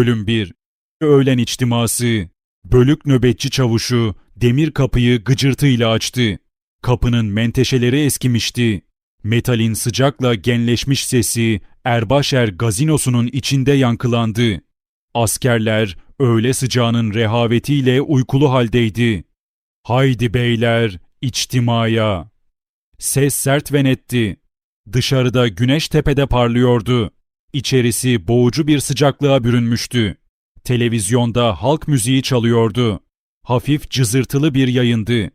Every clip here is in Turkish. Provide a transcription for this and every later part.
Bölüm 1 Öğlen içtiması Bölük nöbetçi çavuşu demir kapıyı gıcırtıyla açtı. Kapının menteşeleri eskimişti. Metalin sıcakla genleşmiş sesi Erbaşer gazinosunun içinde yankılandı. Askerler öğle sıcağının rehavetiyle uykulu haldeydi. Haydi beyler, içtimaya. Ses sert ve netti. Dışarıda güneş tepede parlıyordu. İçerisi boğucu bir sıcaklığa bürünmüştü. Televizyonda halk müziği çalıyordu. Hafif cızırtılı bir yayındı.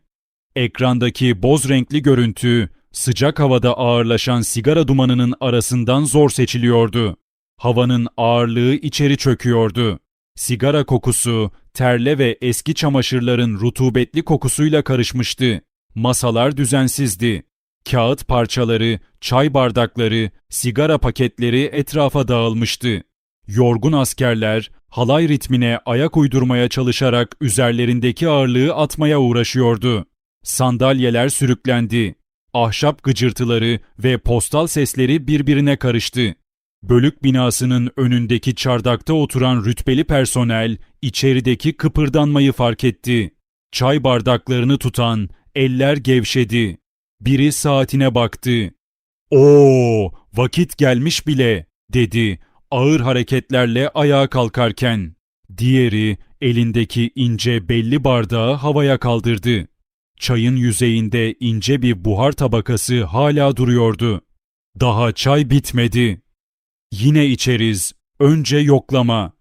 Ekrandaki boz renkli görüntü, sıcak havada ağırlaşan sigara dumanının arasından zor seçiliyordu. Havanın ağırlığı içeri çöküyordu. Sigara kokusu, terle ve eski çamaşırların rutubetli kokusuyla karışmıştı. Masalar düzensizdi. Kağıt parçaları, çay bardakları, sigara paketleri etrafa dağılmıştı. Yorgun askerler halay ritmine ayak uydurmaya çalışarak üzerlerindeki ağırlığı atmaya uğraşıyordu. Sandalyeler sürüklendi. Ahşap gıcırtıları ve postal sesleri birbirine karıştı. Bölük binasının önündeki çardakta oturan rütbeli personel içerideki kıpırdanmayı fark etti. Çay bardaklarını tutan eller gevşedi. Biri saatine baktı. Oo, vakit gelmiş bile, dedi ağır hareketlerle ayağa kalkarken. Diğeri elindeki ince belli bardağı havaya kaldırdı. Çayın yüzeyinde ince bir buhar tabakası hala duruyordu. Daha çay bitmedi. Yine içeriz. Önce yoklama.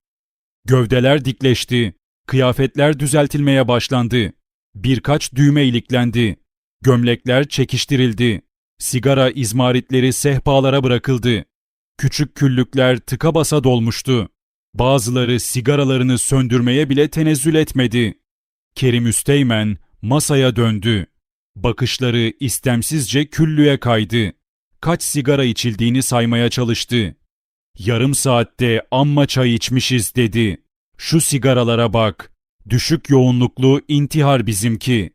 Gövdeler dikleşti. Kıyafetler düzeltilmeye başlandı. Birkaç düğme iliklendi. Gömlekler çekiştirildi. Sigara izmaritleri sehpalara bırakıldı. Küçük küllükler tıka basa dolmuştu. Bazıları sigaralarını söndürmeye bile tenezzül etmedi. Kerim Üsteğmen masaya döndü. Bakışları istemsizce küllüğe kaydı. Kaç sigara içildiğini saymaya çalıştı. Yarım saatte amma çay içmişiz dedi. Şu sigaralara bak. Düşük yoğunluklu intihar bizimki.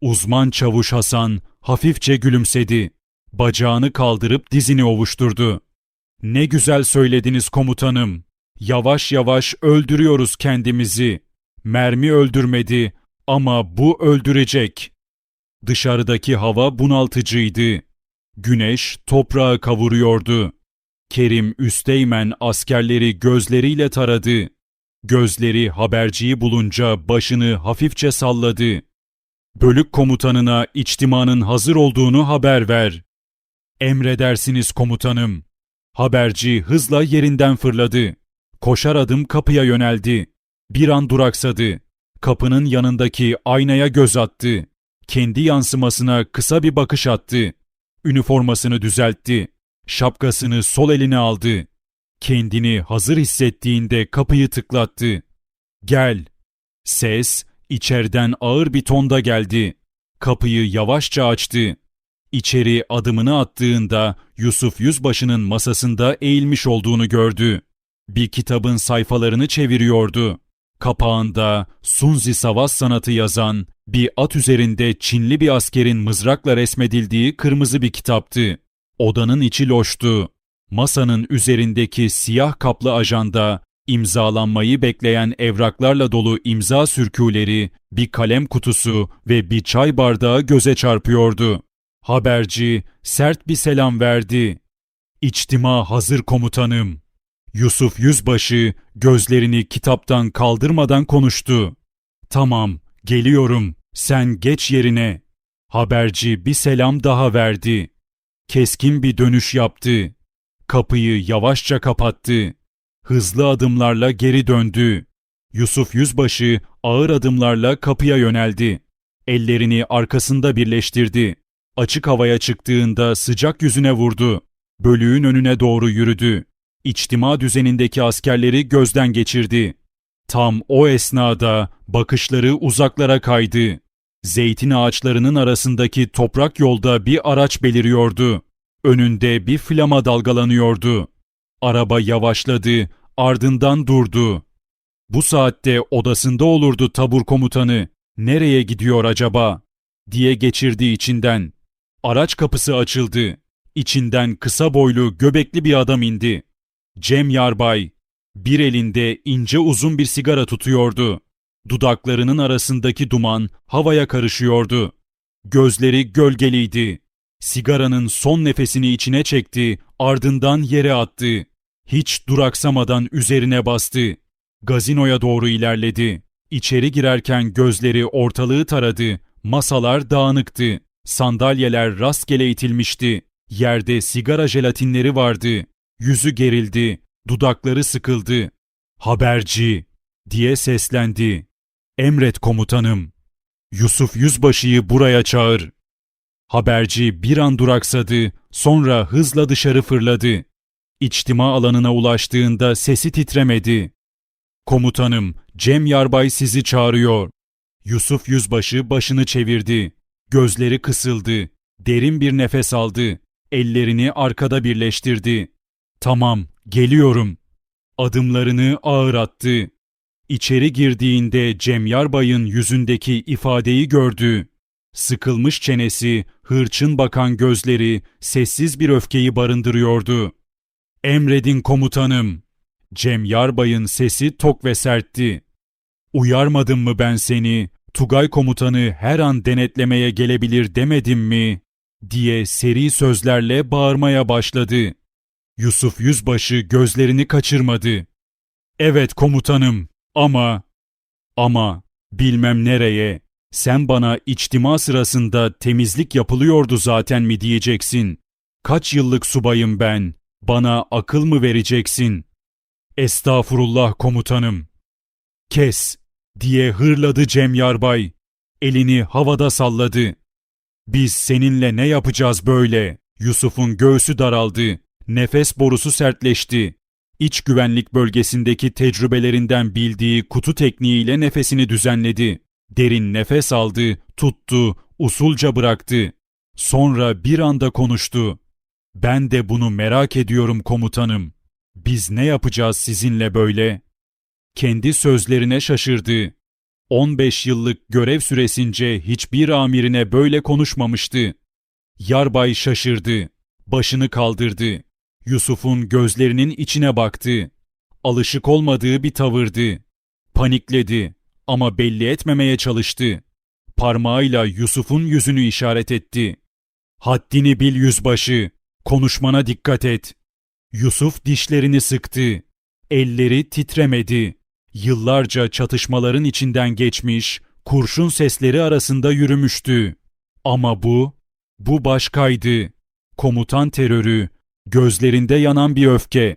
Uzman çavuş Hasan hafifçe gülümsedi. Bacağını kaldırıp dizini ovuşturdu. Ne güzel söylediniz komutanım. Yavaş yavaş öldürüyoruz kendimizi. Mermi öldürmedi ama bu öldürecek. Dışarıdaki hava bunaltıcıydı. Güneş toprağı kavuruyordu. Kerim Üsteğmen askerleri gözleriyle taradı. Gözleri haberciyi bulunca başını hafifçe salladı. Bölük komutanına içtimanın hazır olduğunu haber ver. Emredersiniz komutanım. Haberci hızla yerinden fırladı. Koşar adım kapıya yöneldi. Bir an duraksadı. Kapının yanındaki aynaya göz attı. Kendi yansımasına kısa bir bakış attı. Üniformasını düzeltti. Şapkasını sol eline aldı. Kendini hazır hissettiğinde kapıyı tıklattı. Gel. Ses içeriden ağır bir tonda geldi. Kapıyı yavaşça açtı. İçeri adımını attığında Yusuf Yüzbaşı'nın masasında eğilmiş olduğunu gördü. Bir kitabın sayfalarını çeviriyordu. Kapağında Sunzi Savaş Sanatı yazan bir at üzerinde Çinli bir askerin mızrakla resmedildiği kırmızı bir kitaptı. Odanın içi loştu. Masanın üzerindeki siyah kaplı ajanda, imzalanmayı bekleyen evraklarla dolu imza sürküleri, bir kalem kutusu ve bir çay bardağı göze çarpıyordu. Haberci sert bir selam verdi. İçtima hazır komutanım. Yusuf Yüzbaşı gözlerini kitaptan kaldırmadan konuştu. Tamam, geliyorum. Sen geç yerine. Haberci bir selam daha verdi. Keskin bir dönüş yaptı. Kapıyı yavaşça kapattı. Hızlı adımlarla geri döndü. Yusuf Yüzbaşı ağır adımlarla kapıya yöneldi. Ellerini arkasında birleştirdi. Açık havaya çıktığında sıcak yüzüne vurdu. Bölüğün önüne doğru yürüdü. İçtima düzenindeki askerleri gözden geçirdi. Tam o esnada bakışları uzaklara kaydı. Zeytin ağaçlarının arasındaki toprak yolda bir araç beliriyordu. Önünde bir flama dalgalanıyordu. Araba yavaşladı, ardından durdu. Bu saatte odasında olurdu tabur komutanı. Nereye gidiyor acaba? diye geçirdi içinden. Araç kapısı açıldı. İçinden kısa boylu, göbekli bir adam indi. Cem Yarbay, Bir elinde ince uzun bir sigara tutuyordu. Dudaklarının arasındaki duman havaya karışıyordu. Gözleri gölgeliydi. Sigaranın son nefesini içine çekti, ardından yere attı. Hiç duraksamadan üzerine bastı. Gazinoya doğru ilerledi. İçeri girerken gözleri ortalığı taradı. Masalar dağınıktı. Sandalyeler rastgele itilmişti. Yerde sigara jelatinleri vardı. Yüzü gerildi. Dudakları sıkıldı. Haberci diye seslendi. Emret komutanım. Yusuf Yüzbaşı'yı buraya çağır. Haberci bir an duraksadı, sonra hızla dışarı fırladı. İçtima alanına ulaştığında sesi titremedi. Komutanım, Cem Yarbay sizi çağırıyor. Yusuf Yüzbaşı başını çevirdi. Gözleri kısıldı. Derin bir nefes aldı. Ellerini arkada birleştirdi. Tamam, geliyorum. Adımlarını ağır attı. İçeri girdiğinde Cem Yarbay'ın yüzündeki ifadeyi gördü. Sıkılmış çenesi, hırçın bakan gözleri sessiz bir öfkeyi barındırıyordu. Emredin komutanım. Cem Yarbay'ın sesi tok ve sertti. Uyarmadım mı ben seni? Tugay komutanı her an denetlemeye gelebilir demedim mi? diye seri sözlerle bağırmaya başladı. Yusuf Yüzbaşı gözlerini kaçırmadı. Evet komutanım ama ama bilmem nereye sen bana içtima sırasında temizlik yapılıyordu zaten mi diyeceksin? Kaç yıllık subayım ben? Bana akıl mı vereceksin? Estağfurullah komutanım. Kes diye hırladı Cem Yarbay. Elini havada salladı. Biz seninle ne yapacağız böyle? Yusuf'un göğsü daraldı. Nefes borusu sertleşti. İç güvenlik bölgesindeki tecrübelerinden bildiği kutu tekniğiyle nefesini düzenledi. Derin nefes aldı, tuttu, usulca bıraktı. Sonra bir anda konuştu. Ben de bunu merak ediyorum komutanım. Biz ne yapacağız sizinle böyle? Kendi sözlerine şaşırdı. 15 yıllık görev süresince hiçbir amirine böyle konuşmamıştı. Yarbay şaşırdı. Başını kaldırdı. Yusuf'un gözlerinin içine baktı. Alışık olmadığı bir tavırdı. Panikledi ama belli etmemeye çalıştı. Parmağıyla Yusuf'un yüzünü işaret etti. Haddini bil yüzbaşı, konuşmana dikkat et. Yusuf dişlerini sıktı. Elleri titremedi. Yıllarca çatışmaların içinden geçmiş, kurşun sesleri arasında yürümüştü. Ama bu, bu başkaydı. Komutan terörü, gözlerinde yanan bir öfke.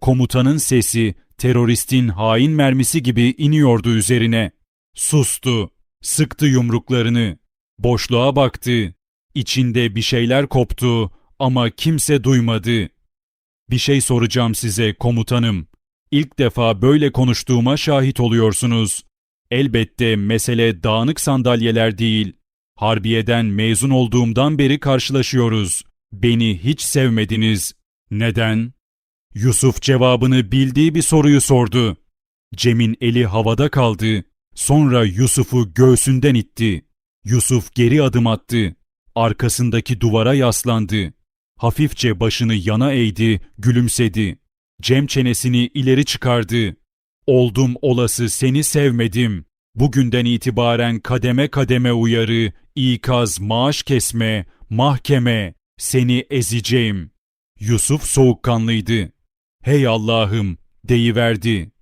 Komutanın sesi teröristin hain mermisi gibi iniyordu üzerine. Sustu, sıktı yumruklarını. Boşluğa baktı. İçinde bir şeyler koptu ama kimse duymadı. Bir şey soracağım size komutanım. İlk defa böyle konuştuğuma şahit oluyorsunuz. Elbette mesele dağınık sandalyeler değil. Harbiyeden mezun olduğumdan beri karşılaşıyoruz. Beni hiç sevmediniz. Neden? Yusuf cevabını bildiği bir soruyu sordu. Cem'in eli havada kaldı. Sonra Yusuf'u göğsünden itti. Yusuf geri adım attı. Arkasındaki duvara yaslandı. Hafifçe başını yana eğdi, gülümsedi. Cem çenesini ileri çıkardı. Oldum olası seni sevmedim. Bugünden itibaren kademe kademe uyarı, ikaz, maaş kesme, mahkeme, seni ezeceğim. Yusuf soğukkanlıydı. Hey Allah'ım deyiverdi.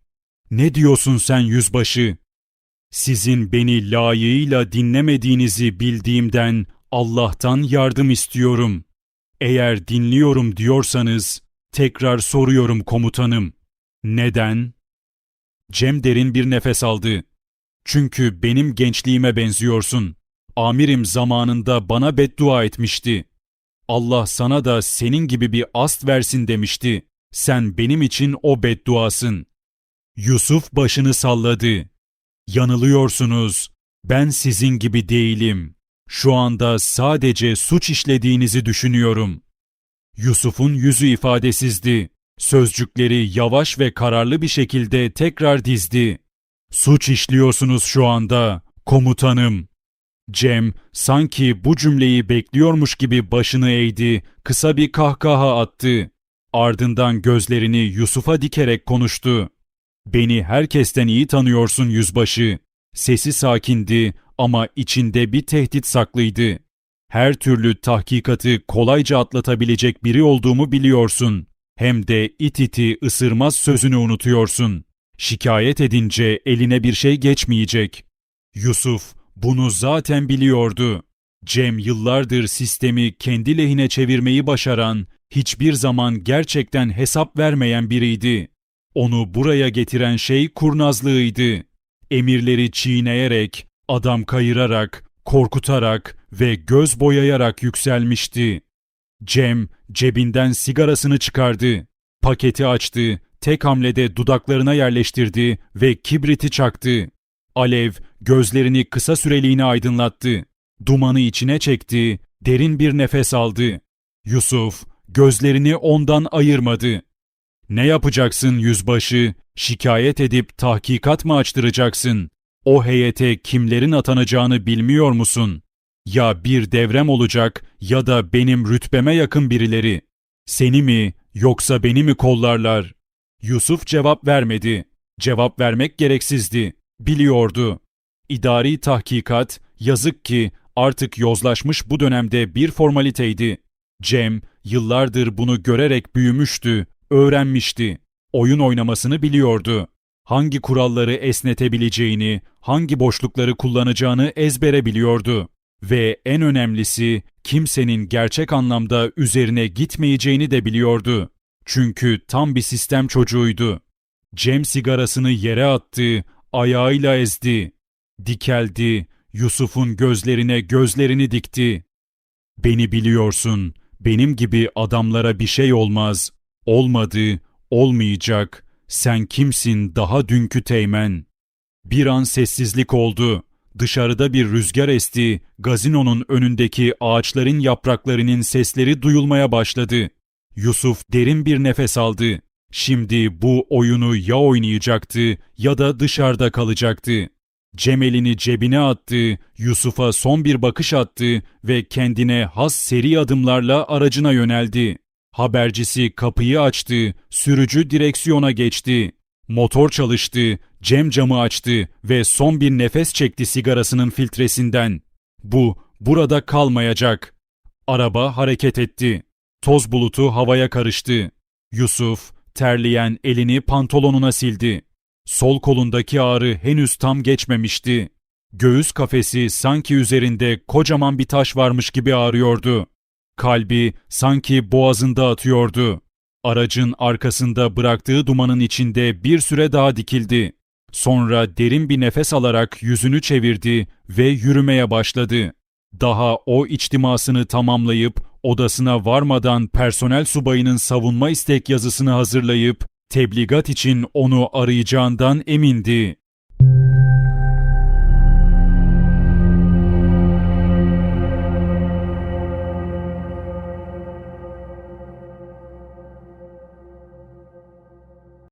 Ne diyorsun sen yüzbaşı? Sizin beni layığıyla dinlemediğinizi bildiğimden Allah'tan yardım istiyorum. Eğer dinliyorum diyorsanız tekrar soruyorum komutanım. Neden? Cem derin bir nefes aldı. Çünkü benim gençliğime benziyorsun. Amirim zamanında bana beddua etmişti. Allah sana da senin gibi bir ast versin demişti. Sen benim için o bedduasın. Yusuf başını salladı. Yanılıyorsunuz. Ben sizin gibi değilim. Şu anda sadece suç işlediğinizi düşünüyorum. Yusuf'un yüzü ifadesizdi. Sözcükleri yavaş ve kararlı bir şekilde tekrar dizdi. Suç işliyorsunuz şu anda, komutanım. Cem sanki bu cümleyi bekliyormuş gibi başını eğdi, kısa bir kahkaha attı. Ardından gözlerini Yusuf'a dikerek konuştu. Beni herkesten iyi tanıyorsun yüzbaşı. Sesi sakindi ama içinde bir tehdit saklıydı. Her türlü tahkikatı kolayca atlatabilecek biri olduğumu biliyorsun. Hem de it iti ısırmaz sözünü unutuyorsun. Şikayet edince eline bir şey geçmeyecek. Yusuf bunu zaten biliyordu. Cem yıllardır sistemi kendi lehine çevirmeyi başaran, hiçbir zaman gerçekten hesap vermeyen biriydi. Onu buraya getiren şey kurnazlığıydı. Emirleri çiğneyerek, adam kayırarak, korkutarak ve göz boyayarak yükselmişti. Cem cebinden sigarasını çıkardı. Paketi açtı, tek hamlede dudaklarına yerleştirdi ve kibriti çaktı. Alev gözlerini kısa süreliğine aydınlattı. Dumanı içine çekti, derin bir nefes aldı. Yusuf gözlerini ondan ayırmadı. Ne yapacaksın yüzbaşı? Şikayet edip tahkikat mı açtıracaksın? O heyete kimlerin atanacağını bilmiyor musun? Ya bir devrem olacak ya da benim rütbeme yakın birileri. Seni mi yoksa beni mi kollarlar? Yusuf cevap vermedi. Cevap vermek gereksizdi. Biliyordu. İdari tahkikat yazık ki artık yozlaşmış bu dönemde bir formaliteydi. Cem yıllardır bunu görerek büyümüştü, öğrenmişti. Oyun oynamasını biliyordu. Hangi kuralları esnetebileceğini, hangi boşlukları kullanacağını ezbere biliyordu. Ve en önemlisi kimsenin gerçek anlamda üzerine gitmeyeceğini de biliyordu. Çünkü tam bir sistem çocuğuydu. Cem sigarasını yere attı, ayağıyla ezdi. Dikeldi, Yusuf'un gözlerine gözlerini dikti. Beni biliyorsun, benim gibi adamlara bir şey olmaz. Olmadı, olmayacak. Sen kimsin daha dünkü teğmen? Bir an sessizlik oldu. Dışarıda bir rüzgar esti, gazinonun önündeki ağaçların yapraklarının sesleri duyulmaya başladı. Yusuf derin bir nefes aldı. Şimdi bu oyunu ya oynayacaktı ya da dışarıda kalacaktı. Cemel'ini cebine attı, Yusuf'a son bir bakış attı ve kendine has seri adımlarla aracına yöneldi. Habercisi kapıyı açtı, sürücü direksiyona geçti. Motor çalıştı, Cem camı açtı ve son bir nefes çekti sigarasının filtresinden. Bu, burada kalmayacak. Araba hareket etti. Toz bulutu havaya karıştı. Yusuf, terleyen elini pantolonuna sildi. Sol kolundaki ağrı henüz tam geçmemişti. Göğüs kafesi sanki üzerinde kocaman bir taş varmış gibi ağrıyordu. Kalbi sanki boğazında atıyordu. Aracın arkasında bıraktığı dumanın içinde bir süre daha dikildi. Sonra derin bir nefes alarak yüzünü çevirdi ve yürümeye başladı. Daha o içtimasını tamamlayıp odasına varmadan personel subayının savunma istek yazısını hazırlayıp tebligat için onu arayacağından emindi.